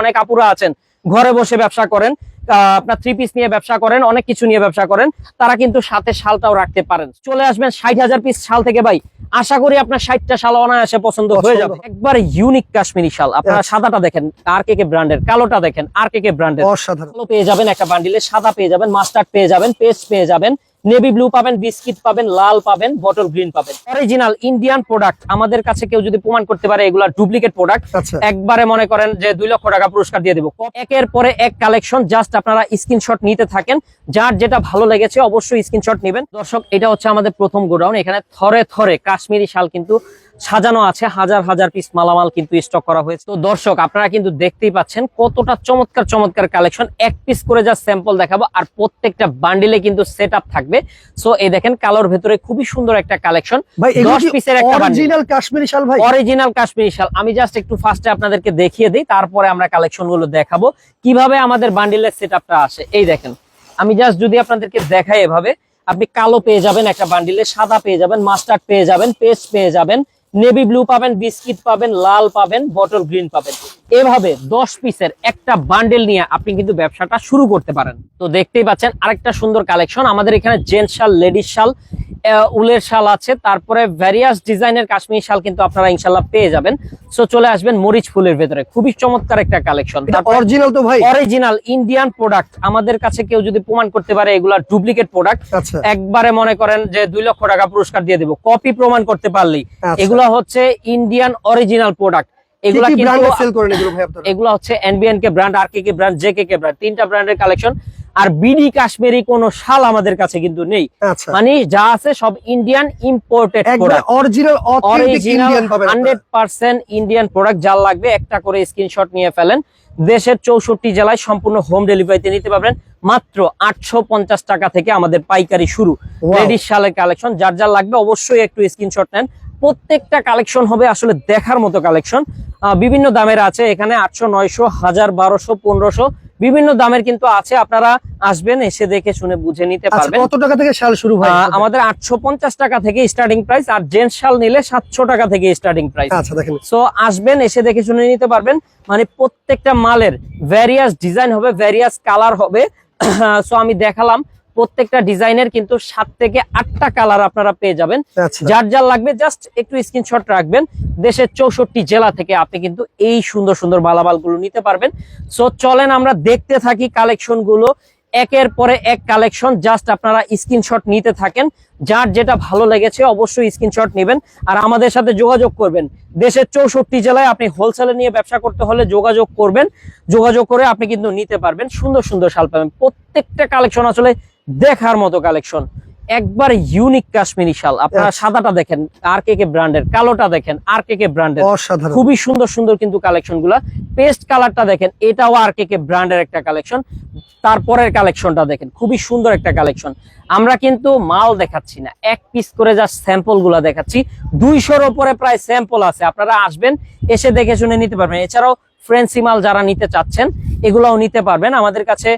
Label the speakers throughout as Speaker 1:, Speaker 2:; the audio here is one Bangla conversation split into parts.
Speaker 1: অনেক আপুরা আছেন ঘরে বসে ব্যবসা করেন আপনার থ্রি পিস নিয়ে ব্যবসা করেন অনেক কিছু নিয়ে ব্যবসা করেন তারা কিন্তু সাথে শালটাও রাখতে পারেন চলে আসবেন ষাট হাজার পিস শাল থেকে ভাই আশা করি আপনার ষাটটা শাল অনায়াসে পছন্দ হয়ে যাবে। একবার ইউনিক কাশ্মীরি শাল আপনারা। সাদাটা দেখেন আর কে কে ব্র্যান্ডের কালোটা দেখেন আর কে কে ব্র্যান্ডের পেয়ে যাবেন একটা বান্ডিলে সাদা পেয়ে যাবেন মাস্টার্ড পেয়ে যাবেন পেস্ট পেয়ে যাবেন নেভি ব্লু পাবেন বিস্কিট পাবেন লাল পাবেন বটল গ্রিন পাবেন। অরিজিনাল ইন্ডিয়ান প্রোডাক্ট আমাদের কাছে কেউ যদি প্রমাণ করতে পারে এগুলা ডুপ্লিকেট প্রোডাক্ট
Speaker 2: আচ্ছা।
Speaker 1: একবারে মনে করেন যে দুই লক্ষ টাকা পুরস্কার দিয়ে দেবো। একের পরে এক কালেকশন জাস্ট আপনারা স্ক্রিনশট নিতে থাকেন। যার যেটা ভালো লেগেছে অবশ্যই স্ক্রিনশট নেবেন। দর্শক এটা হচ্ছে আমাদের প্রথম গোডাউন। এখানে থরে থরে কাশ্মীরি শাল কিন্তু সাজানো আছে হাজার হাজার পিস মালামাল কিন্তু স্টক করা হয়েছে। তো দর্শক আপনারা কিন্তু দেখতেই পাচ্ছেন কতটা চমৎকার চমৎকার কালেকশন এক পিস করে যা স্যাম্পল দেখাবো আর প্রত্যেকটা বান্ডিলে কিন্তু সেট থাকবে। সো এই দেখেন কালোর ভেতরে খুবই সুন্দর একটা কালেকশন দশ পিসের একটা
Speaker 2: অরিজিনাল কাশ্মীরি শাল ভাই?
Speaker 1: অরিজিনাল কাশ্মীরি শাল। আমি জাস্ট একটু ফার্স্টে আপনাদেরকে দেখিয়ে দিই তারপরে আমরা কালেকশনগুলো দেখাবো। কীভাবে আমাদের বান্ডিলের সেট আসে? এই দেখেন আমি জাস্ট যদি আপনাদেরকে দেখাই এভাবে আপনি কালো পেয়ে যাবেন একটা বান্ডিলে সাদা পেয়ে যাবেন মাস্টার্ড পেয়ে যাবেন পেস্ট পেয়ে যাবেন। নেভি ব্লু পাবেন, বিস্কিট পাবেন, লাল পাবেন, বটল গ্রিন পাবেন। এভাবে দশ পিসের একটা বান্ডেল নিয়ে আপনি কিন্তু ব্যবসাটা শুরু করতে পারেন। তো দেখতেই পাচ্ছেন আরেকটা সুন্দর কালেকশন, আমাদের এখানে জেন্টস শাল, লেডিস শাল উলের শাল আছে। তারপরে ভ্যারিয়াস ডিজাইনের কাশ্মীরি শাল কিন্তু আপনারা ইনশাল্লাহ পেয়ে যাবেন। সো চলে আসবেন মরিচ ফুলের ভেতরে। খুবই চমৎকার একটা কালেকশন
Speaker 2: অরিজিনাল তো ভাই?
Speaker 1: অরিজিনাল ইন্ডিয়ান প্রোডাক্ট আমাদের কাছে কেউ যদি প্রমাণ করতে পারে এগুলা ডুপ্লিকেট প্রোডাক্ট একবারে মনে করেন যে দুই লক্ষ টাকা পুরস্কার দিয়ে দেবো। কপি প্রমাণ করতে পারলেই।
Speaker 2: আচ্ছা।
Speaker 1: এগুলা হচ্ছে ইন্ডিয়ান অরিজিনাল প্রোডাক্ট এগুলা
Speaker 2: কি
Speaker 1: কিন্তু
Speaker 2: ব্র্যান্ডে সেল করেন এগুলো ভাই আপনারা?
Speaker 1: এগুলা হচ্ছে এনবিএন কে ব্র্যান্ড আর K K brand J K K brand তিনটা ব্র্যান্ডের কালেকশন আর বিডি কাশ্মীরি কোনো শাল আমাদের কাছে কিন্তু নেই।
Speaker 2: আচ্ছা।
Speaker 1: মানে যা আছে সব Indian imported hundred percent Indian product যার লাগবে একটা করে স্ক্রিনশট নিয়ে ফেলেন। দেশের চৌষট্টি জেলায় সম্পূর্ণ হোম ডেলিভারিতে নিতে পারবেন। মাত্র আটশো পঞ্চাশ টাকা থেকে আমাদের পাইকারি শুরু. লেডিস শালের কালেকশন যার যার লাগবে অবশ্যই একটু স্ক্রিনশট নেন। প্রত্যেকটা কালেকশন হবে আসলে দেখার মতো কালেকশন বিভিন্ন দামের আছে। এখানে আটশো নয়শো হাজার বারোশো পনেরোশো বিভিন্ন দামের কিন্তু আছে আপনারা আসবেন এসে দেখে শুনে বুঝে নিতে
Speaker 2: আচ্ছা
Speaker 1: পারবেন।
Speaker 2: কত টাকা থেকে শাল শুরু
Speaker 1: হয় আমাদের আটশো পঞ্চাশ টাকা থেকে স্টার্টিং প্রাইস আর জেন্টস শাল নিলে সাতশো টাকা থেকে স্টার্টিং প্রাইস
Speaker 2: আচ্ছা দেখেন।
Speaker 1: সো আসবেন এসে দেখে শুনে নিতে পারবেন। মানে প্রত্যেকটা মালের ভ্যারিয়াস ডিজাইন হবে ভ্যারিয়াস কালার হবে। সো আমি দেখালাম প্রত্যেকটা ডিজাইনের কিন্তু সাত থেকে আটটা কালার আপনারা পেয়ে যাবেন।
Speaker 2: আচ্ছা।
Speaker 1: যার যার লাগবে জাস্ট একটু স্ক্রিনশট রাখবেন। দেশের চৌষট্টি জেলা থেকে আপনি কিন্তু এই সুন্দর সুন্দর মালামালগুলো নিতে পারবেন। সো চলেন আমরা দেখতে থাকি কালেকশনগুলো। একের পরে এক কালেকশন জাস্ট আপনারা স্ক্রিনশট নিতে থাকেন। যার যেটা ভালো লেগেছে অবশ্যই স্ক্রিনশট নেবেন। আর আমাদের সাথে যোগাযোগ করবেন। দেশের চৌষট্টি জেলায় আপনি হোলসেলে নিয়ে ব্যবসা করতে হলে যোগাযোগ করবেন। যোগাযোগ করে আপনি কিন্তু নিতে পারবেন। সুন্দর সুন্দর শাল পাবেন। প্রত্যেকটা কালেকশন আসলে দেখার মতো কালেকশন একবার ইউনিক কাশ্মীরি শাল আপনারা
Speaker 2: আচ্ছা।
Speaker 1: সাদাটা দেখেন আর কে কে ব্র্যান্ডের কালোটা দেখেন আর কে কে ব্র্যান্ডের খুবই সুন্দর সুন্দর কিন্তু কালেকশনগুলা পেস্ট কালারটা দেখেন এটাও আর কে কে ব্র্যান্ডের একটা কালেকশন তারপরের কালেকশনটা দেখেন খুবই সুন্দর একটা কালেকশন আমরা কিন্তু মাল দেখাচ্ছি না এক পিস করে যা স্যাম্পলগুলা দেখাচ্ছি। দুইশোর ওপরে প্রায় স্যাম্পল আছে আপনারা আসবেন এসে দেখে শুনে নিতে পারবেন। এছাড়াও ফ্রেন্সি মাল যারা নিতে চাচ্ছেন এগুলাও নিতে পারবেন। আমাদের কাছে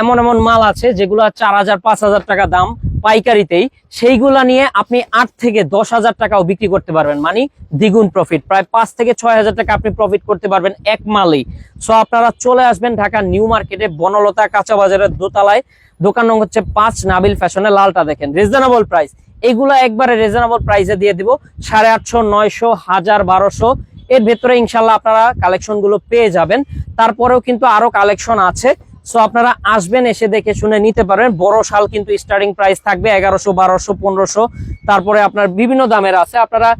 Speaker 1: এমন এমন মাল আছে যেগুলো চার হাজার, পাঁচ হাজার টাকা দাম পাইকারিতেই। সেইগুলা নিয়ে আপনি আট থেকে দশ হাজার টাকাও বিক্রি করতে পারবেন। মানে দ্বিগুণ প্রফিট প্রায় পাঁচ থেকে ছয় হাজার টাকা আপনি প্রফিট করতে পারবেন এক মালেই। সো আপনারা চলে আসবেন ঢাকা নিউ মার্কেটে বনলতা কাঁচা বাজারের দোতলায়। দোকান নং হচ্ছে পাঁচ, নাবিল ফ্যাশনে লালটা দেখেন। রিজনেবল প্রাইস এগুলা একবারে রিজনেবল প্রাইসে দিয়ে দিব। সাড়ে আটশো, নয়শো, হাজার, বারোশো। এর ভেতরে ইনশাল্লাহ আপনারা কালেকশনগুলো পেয়ে যাবেন। তারপরেও কিন্তু আরও কালেকশন আছে। সো আপনারা আসবেন, এসে দেখে শুনে নিতে পারবেন। বড় শাল কিন্তু স্টার্টিং প্রাইস থাকবে এগারোশো, বারোশো, পনেরোশো। তারপরে আপনার বিভিন্ন দামের আছে। আপনারা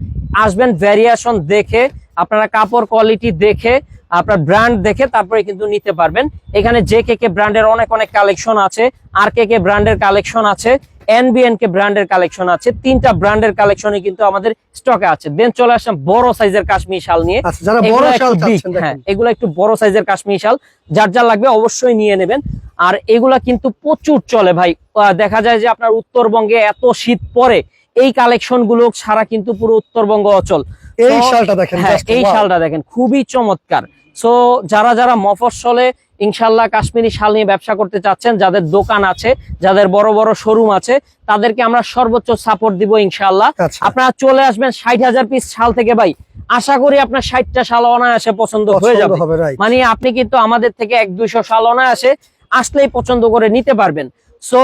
Speaker 1: আসবেন ভ্যারিয়েশন দেখে, আপনারা কাপড় কোয়ালিটি দেখে, আপনার ব্র্যান্ড দেখে, তারপরে কিন্তু নিতে পারবেন। এখানে যে কে কে ব্র্যান্ডের অনেক অনেক কালেকশন আছে। আর কে কে ব্র্যান্ডের কালেকশন আছে। এনবিএন কে ব্র্যান্ডের কালেকশন আছে। তিনটা ব্র্যান্ডের কালেকশনই কিন্তু আমাদের স্টকে আছে। দেন চলে আসলাম বড় সাইজের কাশ্মীর শাল নিয়ে।
Speaker 2: আচ্ছা
Speaker 1: এগুলো একটু হ্যাঁ এগুলো একটু বড় সাইজের কাশ্মীর শাল। যার যার লাগবে অবশ্যই নিয়ে নেবেন। আর এগুলা কিন্তু প্রচুর চলে ভাই। আহ, দেখা যায় যে আপনার উত্তরবঙ্গে এত শীত পরে এই কালেকশনগুলো ছাড়া কিন্তু পুরো উত্তরবঙ্গ অচল।
Speaker 2: এই শালটা দেখেন
Speaker 1: হ্যাঁ এই শালটা দেখেন খুবই চমৎকার। সো যারা যারা মফস্বলে ইনশাল্লাহ কাশ্মীরি শাল নিয়ে ব্যবসা করতে চাচ্ছেন যাদের দোকান আছে যাদের বড় বড় শোরুম আছে তাদেরকে আমরা সর্বোচ্চ সাপোর্ট দিব ইনশাল্লাহ
Speaker 2: আচ্ছা।
Speaker 1: আপনারা চলে আসবেন ষাট হাজার পিস শাল থেকে ভাই। আশা করি আপনার ষাটটা শাল অনায়াসে পছন্দ হয়ে যাবে। মানে আপনি কিন্তু আমাদের থেকে এক দুইশো শাল অনায়াসে আসলেই পছন্দ করে নিতে পারবেন। সো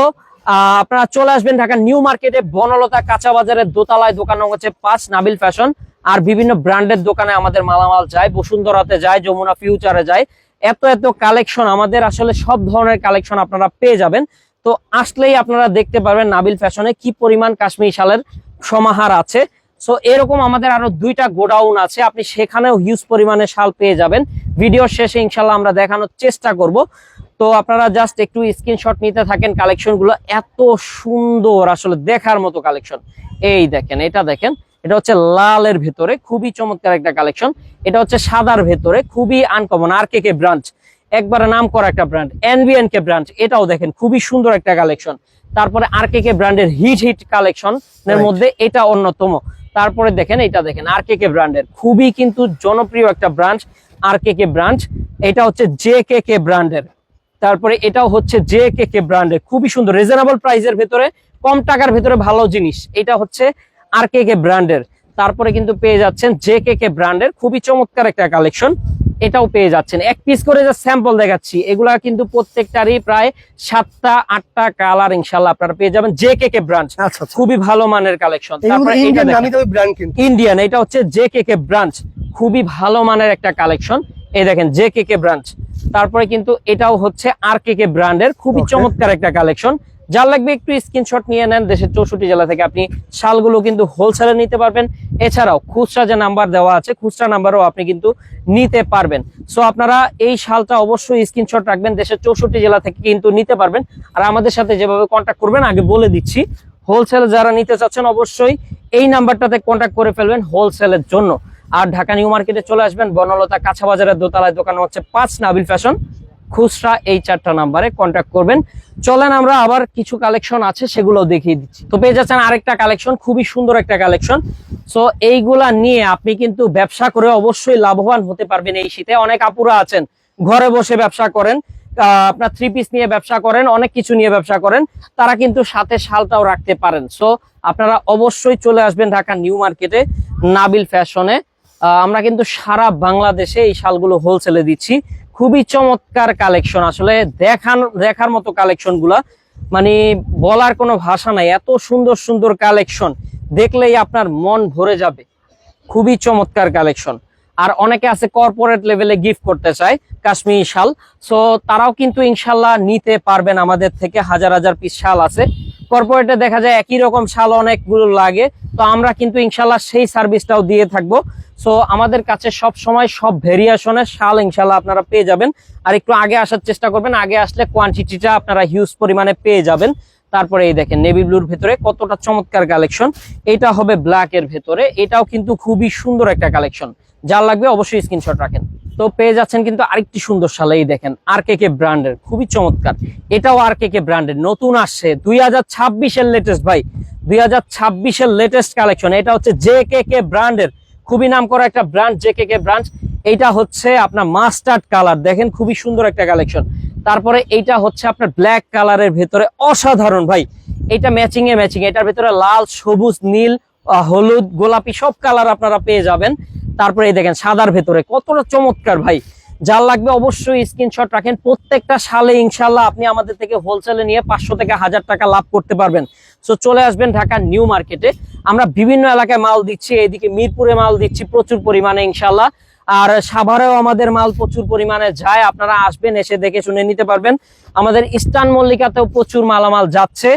Speaker 1: আপনারা চলে আসবেন ঢাকা নিউ মার্কেটে বনলতা কাঁচা বাজারের দোতলায়। দোকান হচ্ছে পাঁচ নাবিল ফ্যাশন। আর বিভিন্ন ব্র্যান্ডের দোকানে আমাদের মালামাল যায়, বসুন্ধরাতে যায়, যমুনা ফিউচারে যায়। এত এত কালেকশন আমাদের আসলে সব ধরনের কালেকশন আপনারা পেয়ে যাবেন। তো আসলেই আপনারা দেখতে পারবেন নাবিল ফ্যাশনে কি পরিমাণ কাশ্মীর শালের সমাহার আছে। সো এরকম আমাদের আরও দুইটা গোডাউন আছে। আপনি সেখানেও হিউজ পরিমাণে শাল পেয়ে যাবেন। ভিডিওর শেষে ইনশাল্লাহ আমরা দেখানোর চেষ্টা করব। তো আপনারা জাস্ট একটু স্ক্রিনশট নিতে থাকেন কালেকশনগুলো। এত সুন্দর আসলে দেখার মতো কালেকশন এই দেখেন এটা দেখেন এটা হচ্ছে লালের ভেতরে খুবই চমৎকার একটা কালেকশন এটা হচ্ছে সাদার ভেতরে খুবই আনকমন আর কে কে ব্রাঞ্চ একবারে নাম করা একটা ব্র্যান্ড এনবিএন কে ব্রাঞ্চ এটাও দেখেন খুবই সুন্দর একটা কালেকশন তারপরে আর কে কে ব্র্যান্ডের হিট হিট কালেকশন এর মধ্যে এটা অন্যতম। তারপরে দেখেন এটা দেখেন আর কে কে ব্র্যান্ডের খুবই কিন্তু জনপ্রিয় একটা ব্রাঞ্চ আর কে কে ব্রাঞ্চ এটা হচ্ছে জে কে কে ব্র্যান্ডের তারপরে এটাও হচ্ছে জে কে কে ব্র্যান্ডের খুবই সুন্দর রিজনেবল প্রাইসের ভেতরে কম টাকার ভেতরে ভালো জিনিস। এটা হচ্ছে আর কে কে ব্র্যান্ডের তারপরে কিন্তু পেয়ে যাচ্ছেন জে কে কে ব্র্যান্ডের খুবই চমৎকার একটা কালেকশন এটাও পেয়ে যাচ্ছেন। এক পিস করে যে স্যাম্পল দেখাচ্ছি এগুলা কিন্তু প্রত্যেকটারই প্রায় সাতটা আটটা কালার ইনশাল্লাহ আপনারা পেয়ে যাবেন জে কে কে ব্রাঞ্চ খুবই ভালো মানের কালেকশন
Speaker 2: এগুলো
Speaker 1: তারপরে
Speaker 2: ইন্ডিয়ান
Speaker 1: দেখেন।
Speaker 2: নামি ব্র্যান্ড কিন্তু।
Speaker 1: ইন্ডিয়ান এটা হচ্ছে জে কে কে ব্রাঞ্চ খুবই ভালো মানের একটা কালেকশন এই দেখেন জে কে কে ব্রাঞ্চ তারপরে কিন্তু এটাও হচ্ছে আর কে কে ব্র্যান্ডের খুবই চমৎকার একটা কালেকশন। যার লাগবে একটু স্ক্রিনশট নিয়ে নেন দেশের চৌষট্টি জেলা থেকে আপনি শালগুলো কিন্তু হোলসেলে নিতে পারবেন। এছাড়াও খুচরা যে নাম্বার দেওয়া আছে খুচরা নাম্বারও আপনি কিন্তু নিতে পারবেন। সো আপনারা এই শালটা অবশ্যই স্ক্রিনশট রাখবেন দেশের চৌষট্টি জেলা থেকে কিন্তু নিতে পারবেন। আর আমাদের সাথে যেভাবে কন্ট্যাক্ট করবেন আগে বলে দিচ্ছি হোলসেল যারা নিতে চাচ্ছেন অবশ্যই এই নাম্বারটাতে কন্ট্যাক্ট করে ফেলবেন হোলসেলের জন্য। আর ঢাকা নিউ মার্কেটে চলে আসবেন বনলতা কাঁচা বাজারের দোতলায়। দোকান হচ্ছে পাঁচ নাবিল ফ্যাশন। খুচরা এই চারটা নাম্বারে কন্ট্যাক্ট করবেন। চলেন আমরা আবার কিছু কালেকশন আছে সেগুলো দেখিয়ে দিচ্ছি। তো পেয়ে যাচ্ছেন আরেকটা কালেকশন খুবই সুন্দর একটা কালেকশন সো এইগুলা নিয়ে আপনি কিন্তু ব্যবসা করে অবশ্যই লাভবান হতে পারবেন এই শীতে। অনেক আপুরা আছেন, ঘরে বসে ব্যবসা করেন আপনার থ্রি পিস নিয়ে ব্যবসা করেন, অনেক কিছু নিয়ে ব্যবসা করেন, তারা কিন্তু সাথে শালটাও রাখতে পারেন। সো আপনারা অবশ্যই চলে আসবেন ঢাকা নিউ মার্কেটে, নাবিল ফ্যাশনে। আমরা কিন্তু সারা বাংলাদেশে এই শালগুলো হোলসেলে দিচ্ছি। খুবই চমৎকার কালেকশন আসলে। দেখান, দেখার মতো কালেকশনগুলা। মানে বলার কোনো ভাষা নাই। এত সুন্দর সুন্দর কালেকশন দেখলেই আপনার মন ভরে যাবে। খুবই চমৎকার কালেকশন আর অনেকে আছে কর্পোরেট লেভেলে গিফট করতে চায়, কাশ্মীরি শাল। সো তারাও কিন্তু ইনশাল্লাহ নিতে পারবেন আমাদের থেকে, হাজার হাজার পিস শাল আছে। কর্পোরেটে দেখা যায় একই রকম শাল অনেকগুলো লাগে। তো আমরা কিন্তু ইনশাল্লাহ সেই সার্ভিসটাও দিয়ে থাকব। সো আমাদের কাছে সব সময় সব ভেরিয়েশনের শাল ইনশাল্লাহ আপনারা পেয়ে যাবেন। আর একটু আগে আসার চেষ্টা করবেন, আগে আসলে কোয়ান্টিটিটা আপনারা হিউজ পরিমাণে পেয়ে যাবেন। তারপরে এই দেখেন নেভি ব্লুর ভেতরে কতটা চমৎকার কালেকশন এটা হবে ব্ল্যাক এর ভেতরে। এটাও কিন্তু খুবই সুন্দর একটা কালেকশন যার লাগবে অবশ্যই স্ক্রিনশট রাখেন। তো পেয়ে যাচ্ছেন কিন্তু আরেকটি সুন্দর শাল, এই দেখেন আর কে কে ব্র্যান্ডের খুবই চমৎকার। এটাও আর কে কে ব্র্যান্ডের নতুন আসছে। দুই হাজার ছাব্বিশের লেটেস্ট ভাই, দুই হাজার ছাব্বিশের লেটেস্ট কালেকশন এটা হচ্ছে জে কে কে ব্র্যান্ডের খুবই নাম করা একটা brand J K K branch এইটা হচ্ছে আপনার মাস্টার্ড কালার দেখেন খুবই সুন্দর একটা কালেকশন তারপরে এইটা হচ্ছে আপনার ব্ল্যাক কালারের ভেতরে, অসাধারণ ভাই। এটা ম্যাচিং এ ম্যাচিং এটার ভেতরে লাল, সবুজ, নীল হলুদ, গোলাপি সব কালার আপনারা পেয়ে যাবেন। তারপরে এই দেখেন সাদার ভেতরে, কতটা চমৎকার ভাই। যার লাগবে অবশ্যই স্ক্রিনশট রাখেন। প্রত্যেকটা সালে ইনশাল্লাহ আপনি আমাদের থেকে হোলসেলে নিয়ে পাঁচশো থেকে হাজার টাকা লাভ করতে পারবেন। সো চলে আসবেন ঢাকা নিউ মার্কেটে আমরা বিভিন্ন এলাকায় মাল দিচ্ছি, এইদিকে মিরপুরে মাল দিচ্ছি প্রচুর পরিমাণে ইনশাল্লাহ। আর সাভারেও আমাদের মাল প্রচুর পরিমাণে যায়। আপনারা আসবেন, এসে দেখে শুনে নিতে পারবেন। আমাদের ইস্টার্ন মল্লিকাতেও প্রচুর মালামাল যাচ্ছে।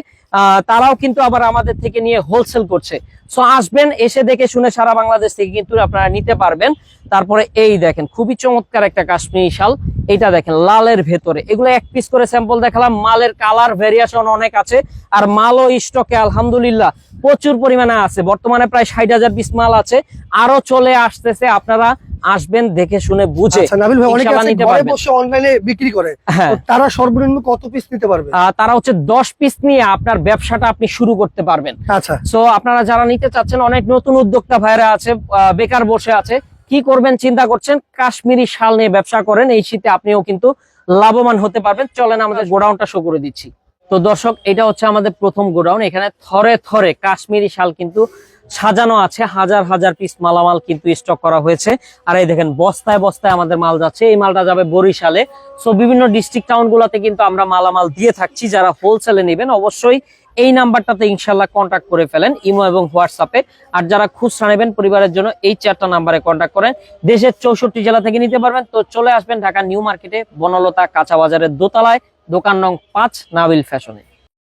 Speaker 1: তারাও কিন্তু আবার আমাদের থেকে নিয়ে হোলসেল করছে। সো আসবেন, এসে দেখে শুনে সারা বাংলাদেশ থেকে কিন্তু আপনারা নিতে পারবেন। তারপরে এই দেখেন, খুবই চমৎকার একটা কাশ্মীরি শাল। এটা দেখেন, লালের ভেতরে। এগুলো এক পিস করে স্যাম্পল দেখালাম। মালের কালার ভেরিয়েশন অনেক আছে। আর মালও স্টকে আলহামদুলিল্লাহ, প্রচুর পরিমাণে আছে। বর্তমানে প্রায় ষাট হাজার পিস মাল আছে। আরও চলে আসতেছে আপনারা আসবেন দেখে শুনে বুঝে
Speaker 2: আচ্ছা অনলাইনে বিক্রি করে।
Speaker 1: হ্যাঁ।
Speaker 2: তারা সর্বনিম্ন কত পিস নিতে পারবে?
Speaker 1: তারা হচ্ছে দশ পিস নিয়ে আপনার ব্যবসাটা আপনি শুরু করতে পারবেন।
Speaker 2: আচ্ছা।
Speaker 1: সো আপনারা যারা নিতে চাচ্ছেন অনেক নতুন উদ্যোক্তা ভাইরা আছে বেকার বসে আছে কি করবেন চিন্তা করছেন? কাশ্মীরি শাল নিয়ে ব্যবসা করেন এই শীতে আপনিও কিন্তু লাভবান হতে পারবেন। চলেন আমাদের গোডাউনটা শো করে দিচ্ছি। তো দর্শক এটা হচ্ছে আমাদের প্রথম গোডাউন। এখানে থরে থরে কাশ্মীরি শাল কিন্তু সাজানো আছে, হাজার হাজার পিস মালামাল কিন্তু স্টক করা হয়েছে। আর এই দেখেন, বস্তায় বস্তায় আমাদের মাল যাচ্ছে। এই মালটা যাবে বরিশালে। সো বিভিন্ন ডিস্ট্রিক্ট টাউন গুলাতে কিন্তু আমরা মালামাল দিয়ে থাকছি। যারা হোলসেলে নেবেন, অবশ্যই এই নাম্বারটাতে ইনশাল্লাহ কন্ট্যাক্ট করে ফেলেন, ইমো এবং হোয়াটসঅ্যাপে আর যারা খুচরা নেবেন, পরিবারের জন্য এই চারটা নাম্বারে কন্ট্যাক্ট করেন। দেশের চৌষট্টি জেলা থেকে নিতে পারবেন। তো, চলে আসবেন ঢাকা নিউ মার্কেটে, বনলতা কাঁচা বাজারের দোতলায়, দোকান নং পাঁচ, নাবিল ফ্যাশনে।